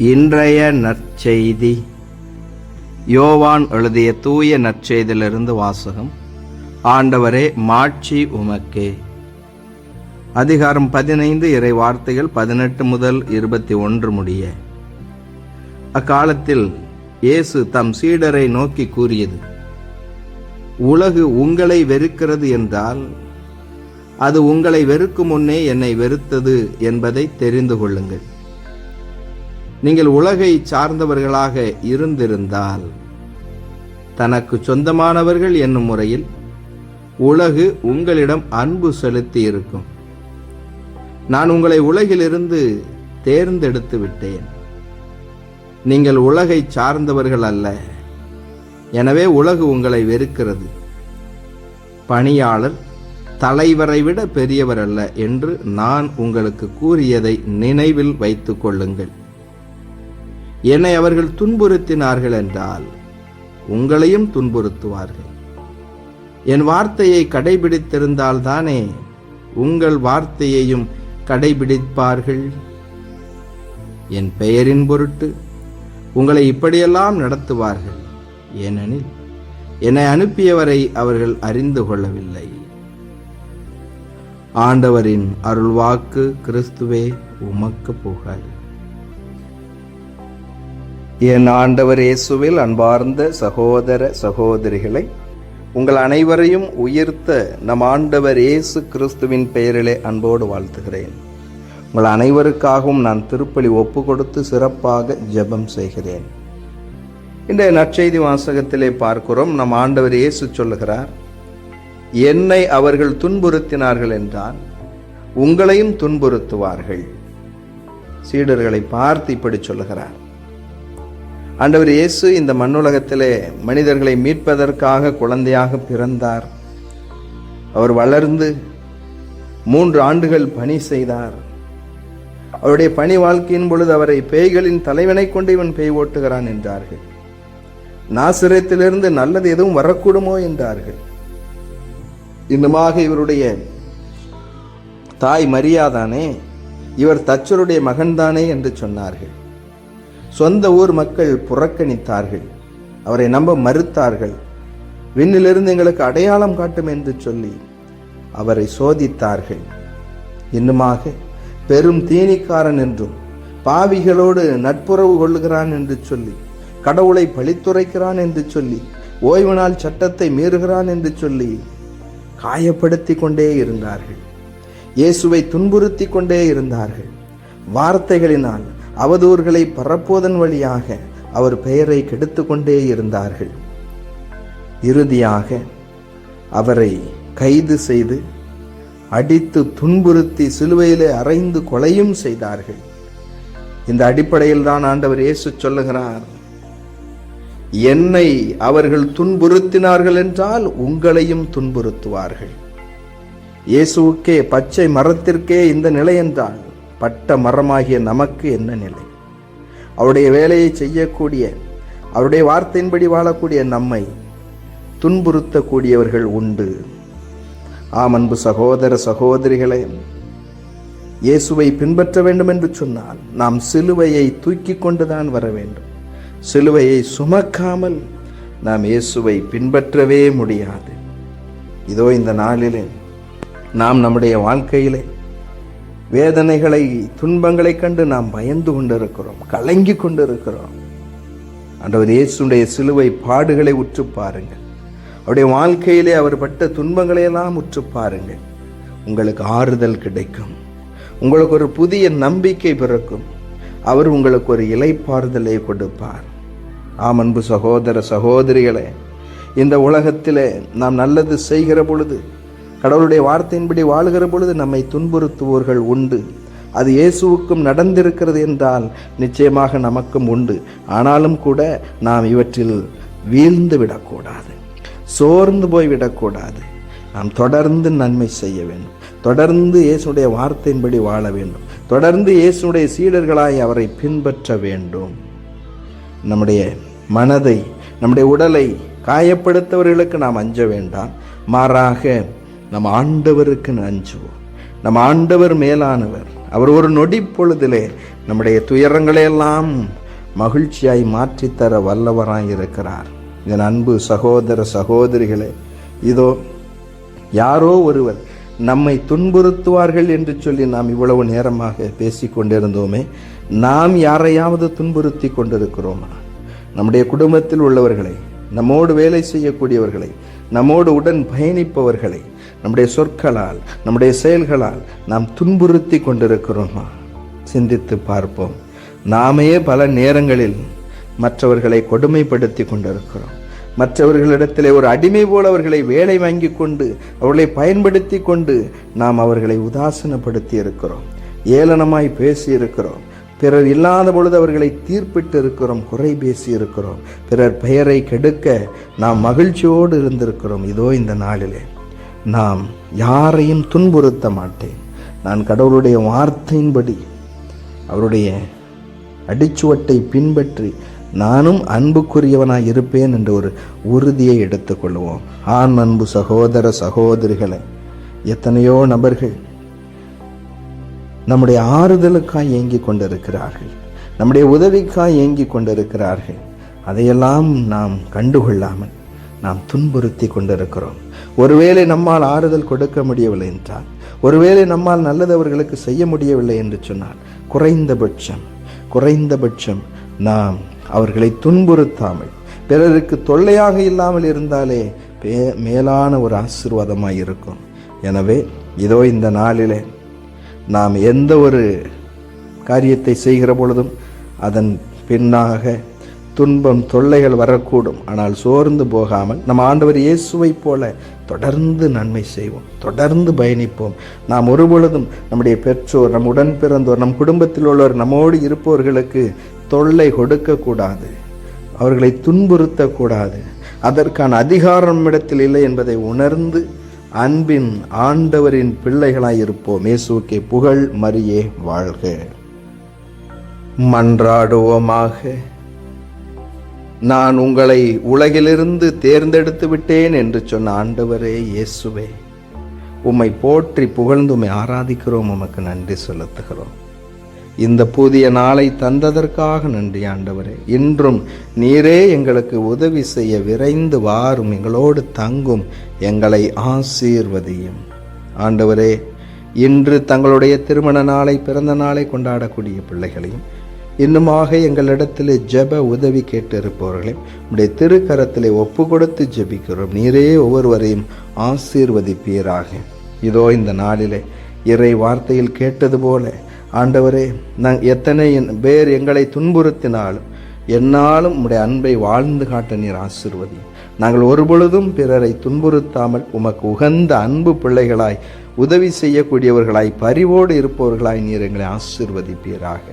இன்றைய நற்செய்தி. யோவான் எழுதிய தூய நற்செய்தியிலிருந்து வாசகம். ஆண்டவரே மாட்சி உமக்கே. அதிகாரம் பதினைந்து இறை வார்த்தைகள் பதினெட்டு முதல் இருபத்தி ஒன்று முடிய. அக்காலத்தில் இயேசு தம் சீடரை நோக்கி கூறியது உலகு உங்களை வெறுக்கிறது என்றால் அது உங்களை வெறுக்கும் முன்னே என்னை வெறுத்தது என்பதை தெரிந்து கொள்ளுங்கள். நீங்கள் உலகை சார்ந்தவர்களாக இருந்திருந்தால் தனக்கு சொந்தமானவர்கள் என்னும் முறையில் உலகு உங்களிடம் அன்பு செலுத்தி இருக்கும் நான் உங்களை உலகிலிருந்து தேர்ந்தெடுத்து விட்டேன். நீங்கள் உலகை சார்ந்தவர்கள் அல்ல. எனவே உலகு உங்களை வெறுக்கிறது. பணியாளர் தலைவரை விட பெரியவர் அல்ல என்று நான் உங்களுக்கு கூறியதை நினைவில் வைத்துக் கொள்ளுங்கள். என்னை அவர்கள் துன்புறுத்தினார்கள் என்றால் உங்களையும் துன்புறுத்துவார்கள். என் வார்த்தையை கடைபிடித்திருந்தால் தானே உங்கள் வார்த்தையையும் கடைபிடிப்பார்கள். என் பெயரின் பொருட்டு உங்களை இப்படியெல்லாம் நடத்துவார்கள். ஏனெனில் என்னை அனுப்பியவரை அவர்கள் அறிந்து கொள்ளவில்லை. ஆண்டவரின் அருள்வாக்கு கிறிஸ்துவே உமக்கு புகழ். என் ஆண்டவர் இயேசுவில் அன்பார்ந்த சகோதர சகோதரிகளை உங்கள் அனைவரையும் உயர்த்த நம் ஆண்டவர் இயேசு கிறிஸ்துவின் பெயரிலே அன்போடு வாழ்த்துகிறேன். உங்கள் அனைவருக்காகவும் நான் திருப்பலி ஒப்பு கொடுத்து சிறப்பாக ஜெபம் செய்கிறேன். இன்றைய நற்செய்தி வாசகத்திலே பார்க்கிறோம். நம் ஆண்டவர் இயேசு சொல்லுகிறார் என்னை அவர்கள் துன்புறுத்தினார்கள் என்றால் உங்களையும் துன்புறுத்துவார்கள். சீடர்களை பார்த்து இப்படி சொல்லுகிறார் ஆண்டவர் இயேசு இந்த மண்ணுலகத்திலே மனிதர்களை மீட்பதற்காக குழந்தையாக பிறந்தார். அவர் வளர்ந்து மூன்று ஆண்டுகள் பணி செய்தார். அவருடைய பணி வாழ்க்கையின் பொழுது அவரை பேய்களின் தலைவனை கொண்டு இவன் பேய் ஓட்டுகிறான் என்றார்கள். நாசிரத்திலிருந்து நல்லது எதுவும் வரக்கூடுமோ என்றார்கள். இன்னுமாக இவருடைய தாய் மரியாதானே இவர் தச்சருடைய மகன்தானே என்று சொன்னார்கள். சொந்த ஊர் மக்கள் புறக்கணித்தார்கள். அவரை நம்ப மறுத்தார்கள். விண்ணிலிருந்து எங்களுக்கு அடையாளம் காட்டும் என்று சொல்லி அவரை சோதித்தார்கள். இன்னுமாக பெரும் தீனிக்காரன் என்றும் பாவிகளோடு நட்புறவு கொள்ளுகிறான் என்று சொல்லி கடவுளை பழித்துரைக்கிறான் என்று சொல்லி ஓய்வு நாள் சட்டத்தை மீறுகிறான் என்று சொல்லி காயப்படுத்தி கொண்டே இருந்தார்கள். இயேசுவை துன்புறுத்தி கொண்டே இருந்தார்கள். வார்த்தைகளினால் அவதூறுகளை பரப்புவதன் வழியாக அவர் பெயரை கெடுத்து கொண்டே இருந்தார்கள். இறுதியாக அவரை கைது செய்து அடித்து துன்புறுத்தி சிலுவையிலே அறைந்து கொலையும் செய்தார்கள். இந்த அடிப்படையில் தான் ஆண்டவர் இயேசு சொல்லுகிறார் என்னை அவர்கள் துன்புறுத்தினார்கள் என்றால் உங்களையும் துன்புறுத்துவார்கள். இயேசுவுக்கே பச்சை மரத்திற்கே இந்த நிலை என்றால் பட்ட மரமாகிய நமக்கு என்ன நிலை? அவருடைய வேலையை செய்யக்கூடிய அவருடைய வார்த்தையின்படி வாழக்கூடிய நம்மை துன்புறுத்தக்கூடியவர்கள் உண்டு. ஆம் அன்பு சகோதர சகோதரிகளே இயேசுவை பின்பற்ற வேண்டும் என்று சொன்னால் நாம் சிலுவையை தூக்கி கொண்டுதான் வர வேண்டும். சிலுவையை சுமக்காமல் நாம் இயேசுவை பின்பற்றவே முடியாது. இதோ இந்த நாளிலே நாம் நம்முடைய வாழ்க்கையிலே வேதனைகளை துன்பங்களை கண்டு நாம் பயந்து கொண்டிருக்கிறோம் கலங்கி கொண்டிருக்கிறோம். அன்றவர் இயேசுடைய சிலுவை பாடுகளை உற்று பாருங்கள். அவருடைய வாழ்க்கையிலே அவர் பட்ட துன்பங்களை எல்லாம் உற்று பாருங்கள். உங்களுக்கு ஆறுதல் கிடைக்கும். உங்களுக்கு ஒரு புதிய நம்பிக்கை பிறக்கும். அவர் உங்களுக்கு ஒரு இலைப்பாறுதலை கொடுப்பார். ஆம் அன்பு சகோதர சகோதரிகளே இந்த உலகத்திலே நாம் நல்லது செய்கிற பொழுது கடவுளுடைய வார்த்தையின்படி வாழுகிற பொழுது நம்மை துன்புறுத்துவோர்கள் உண்டு. அது இயேசுவுக்கும் நடந்திருக்கிறது என்றால் நிச்சயமாக நமக்கும் உண்டு. ஆனாலும் கூட நாம் இவற்றில் வீழ்ந்து விடக்கூடாது. சோர்ந்து போய் விடக்கூடாது. நாம் தொடர்ந்து நன்மை செய்ய வேண்டும். தொடர்ந்து இயேசுடைய வார்த்தையின்படி வாழ வேண்டும். தொடர்ந்து இயேசுடைய சீடர்களாய் அவரை பின்பற்ற வேண்டும். நம்முடைய மனதை நம்முடைய உடலை காயப்படுத்தவர்களுக்கு நாம் அஞ்ச வேண்டாம். மாறாக நம் ஆண்டவருக்கு நஞ்சுவோம் நம் ஆண்டவர் மேலானவர். அவர் ஒரு நொடி பொழுதிலே நம்முடைய துயரங்களையெல்லாம் மகிழ்ச்சியாய் மாற்றித்தர வல்லவராய் இருக்கிறார் என் அன்பு சகோதர சகோதரிகளே இதோ யாரோ ஒருவர் நம்மை துன்புறுத்துவார்கள் என்று சொல்லி நாம் இவ்வளவு நேரமாக பேசிக்கொண்டிருந்தோமே நாம் யாரையாவது துன்புறுத்தி கொண்டிருக்கிறோமா? நம்முடைய குடும்பத்தில் உள்ளவர்களை நம்மோடு வேலை செய்யக்கூடியவர்களை நம்மோடு உடன் பயணிப்பவர்களை நம்முடைய சொற்களால் நம்முடைய செயல்களால் நாம் துன்புறுத்தி கொண்டிருக்கிறோமா? சிந்தித்து பார்ப்போம். நாமையே பல நேரங்களில் மற்றவர்களை கொடுமைப்படுத்தி கொண்டிருக்கிறோம். மற்றவர்களிடத்திலே ஒரு அடிமை போல் அவர்களை வேலை வாங்கி கொண்டு அவர்களை பயன்படுத்தி கொண்டு நாம் அவர்களை உதாசீனப்படுத்தி இருக்கிறோம் ஏளனமாய் பேசி இருக்கிறோம் பிறர் இல்லாத பொழுது அவர்களை தீர்ப்பிட்டு இருக்கிறோம் குறை பேசி இருக்கிறோம் பிறர் பெயரை கெடுக்க நாம் மகிழ்ச்சியோடு இருந்திருக்கிறோம். இதோ இந்த நாளிலே. நாம் யாரையும் துன்புறுத்த மாட்டேன். நான் கடவுளுடைய வார்த்தையின்படி அவருடைய அடிச்சுவட்டை பின்பற்றி நானும் அன்புக்குரியவனாய் இருப்பேன் என்ற ஒரு உறுதியை எடுத்துக்கொள்வோம் ஆண் அன்பு சகோதர சகோதரிகளை எத்தனையோ நபர்கள் நம்முடைய ஆறுதலுக்காய் ஏங்கிக் கொண்டிருக்கிறார்கள் நம்முடைய உதவிக்காய் ஏங்கிக் கொண்டிருக்கிறார்கள். அதையெல்லாம் நாம் கண்டுகொள்ளாமல் நாம் துன்புறுத்தி கொண்டிருக்கிறோம். ஒருவேளை நம்மால் ஆறுதல் கொடுக்க முடியவில்லை என்றால் ஒருவேளை நம்மால் நல்லது அவர்களுக்கு செய்ய முடியவில்லை என்று சொன்னால் குறைந்தபட்சம் குறைந்தபட்சம் நாம் அவர்களை துன்புறுத்தாமல் பிறருக்கு தொல்லையாக இல்லாமல் இருந்தாலே மேலான ஒரு ஆசீர்வாதமாக இருக்கும். எனவே இதோ இந்த நாளிலே நாம் எந்த ஒரு காரியத்தை செய்கிற பொழுதும் அதன் பின்னாக துன்பம் தொல்லைகள் வரக்கூடும். ஆனால் சோர்ந்து போகாமல் நம் ஆண்டவர் இயேசுவைப் போல தொடர்ந்து நன்மை செய்வோம். தொடர்ந்து பயணிப்போம். நாம் ஒருபொழுதும் நம்முடைய பெற்றோர் நம் உடன் பிறந்தோர் நம் குடும்பத்தில் உள்ளவர் நம்மோடு இருப்பவர்களுக்கு தொல்லை கொடுக்கக்கூடாது. அவர்களை துன்புறுத்தக்கூடாது. அதற்கான அதிகாரம் இடத்தில் இல்லை என்பதை உணர்ந்து அன்பின் ஆண்டவரின் பிள்ளைகளாய் இருப்போம். இயேசுக்கே புகழ் மரியே வாழ்க. மன்றாடுவோமாக. நான் உங்களை உலகிலிருந்து தேர்ந்தெடுத்து விட்டேன் என்று சொன்ன ஆண்டவரே இயேசுவே. உம்மை போற்றி புகழ்ந்து உம்மை ஆராதிக்கிறோம் உமக்கு நன்றி செலுத்துகிறோம். இந்த புதிய நாளை தந்ததற்காக நன்றி ஆண்டவரே. இன்றும் நீரே எங்களுக்கு உதவி செய்ய விரைந்து வாரும் எங்களோடு தங்கும் எங்களை ஆசீர்வதியும். ஆண்டவரே இன்று தங்களுடைய திருமண நாளை பிறந்த நாளை கொண்டாடக்கூடிய பிள்ளைகளையும் இன்னுமாக எங்களிடத்தில் ஜெப உதவி கேட்டிருப்பவர்களே உடைய திருக்கரத்திலே ஒப்பு கொடுத்து ஜெபிக்கிறோம். நீரே ஒவ்வொருவரையும் ஆசீர்வதிப்பீராக. இதோ இந்த நாளிலே இறை வார்த்தையில் கேட்டது போல ஆண்டவரே நான் எத்தனை பேர் எங்களை துன்புறுத்தினாலும் என்னாலும் உடைய அன்பை வாழ்ந்து காட்ட நீர் ஆசீர்வதி. நாங்கள் ஒருபொழுதும் பிறரை துன்புறுத்தாமல் உமக்கு உகந்த அன்பு பிள்ளைகளாய் உதவி செய்யக்கூடியவர்களாய் பரிவோடு இருப்பவர்களாய் நீர் எங்களை ஆசீர்வதிப்பீராக.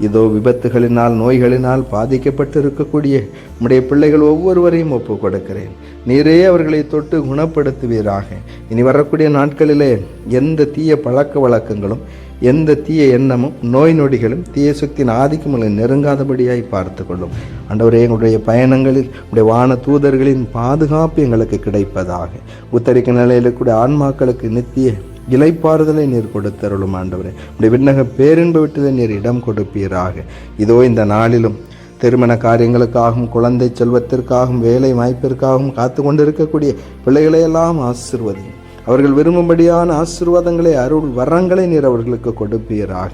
இதோ விபத்துகளினால் நோய்களினால் பாதிக்கப்பட்டு இருக்கக்கூடிய நம்முடைய பிள்ளைகள் ஒவ்வொருவரையும் ஒப்பு கொடுக்கிறேன் நீரே அவர்களை தொட்டு குணப்படுத்துவீராக. இனி வரக்கூடிய நாட்களிலே எந்த தீய பழக்க வழக்கங்களும் எந்த தீய எண்ணமும் நோய் நொடிகளும் தீய சக்தியின் ஆதிக்கங்களை நெருங்காதபடியாய் பார்த்து கொள்ளும் அண்டவரே எங்களுடைய பயணங்களில் உடைய வான தூதர்களின் பாதுகாப்பு எங்களுக்கு கிடைப்பதாக. உத்தரிக்க நிலையில் கூட ஆன்மாக்களுக்கு நித்திய இலைப்பாறுதலை நீர் கொடுத்தருளும் ஆண்டவரே. உடைய விண்ணக பேரின்பு விட்டதை நீர் இடம் கொடுப்பீராக. இதோ இந்த நாளிலும் திருமண காரியங்களுக்காகவும் குழந்தை செல்வத்திற்காகவும் வேலை வாய்ப்பிற்காகவும் காத்து கொண்டிருக்கக்கூடிய பிள்ளைகளையெல்லாம் ஆசிர்வதி அவர்கள் விரும்பும்படியான ஆசீர்வாதங்களை அருள் வரங்களை நீர் அவர்களுக்கு கொடுப்பீராக.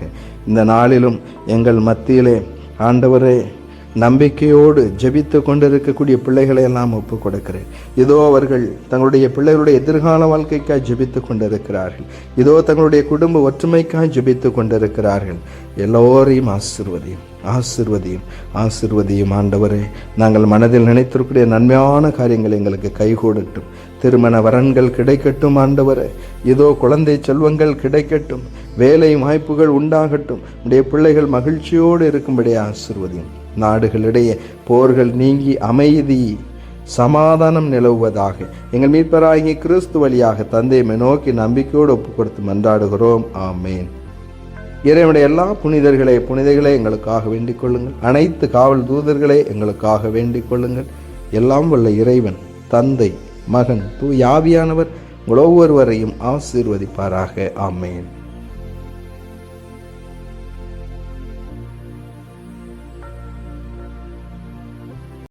இந்த நாளிலும் எங்கள் மத்தியிலே ஆண்டவரே நம்பிக்கையோடு ஜெபித்து கொண்டிருக்கக்கூடிய பிள்ளைகளை எல்லாம் ஒப்பு கொடுக்கிறேன் இதோ அவர்கள் தங்களுடைய பிள்ளைகளுடைய எதிர்கால வாழ்க்கைக்காய் ஜபித்து கொண்டிருக்கிறார்கள். இதோ தங்களுடைய குடும்ப ஒற்றுமைக்காய் ஜபித்து கொண்டிருக்கிறார்கள். எல்லோரையும் ஆசிர்வதியும் ஆசிர்வதியும் ஆசிர்வதியும் ஆண்டவரே. நாங்கள் மனதில் நினைத்திருக்கூடிய நன்மையான காரியங்கள் எங்களுக்கு கைகூடட்டும். திருமண வரன்கள் கிடைக்கட்டும் ஆண்டவரே. இதோ குழந்தை செல்வங்கள் கிடைக்கட்டும். வேலை வாய்ப்புகள் உண்டாகட்டும். உடைய பிள்ளைகள் மகிழ்ச்சியோடு இருக்கும்படி ஆசிர்வதியும். நாடுகளிடையே போர்கள் நீங்கி அமைதி சமாதானம் நிலவுவதாக எங்கள் மீட்பராகி கிறிஸ்து வழியாக தந்தையை நோக்கி நம்பிக்கையோடு ஒப்புக் கொடுத்து மன்றாடுகிறோம். ஆமேன். இறைவனுடைய எல்லா புனிதர்களே புனிதைகளே எங்களுக்காக வேண்டிக் கொள்ளுங்கள். அனைத்து காவல் தூதர்களே எங்களுக்காக வேண்டிக் கொள்ளுங்கள். எல்லாம் உள்ள இறைவன் தந்தை மகன் தூ யாவியானவர் உங்கள் ஒவ்வொருவரையும் ஆசீர்வதிப்பாராக. ஆமேன்.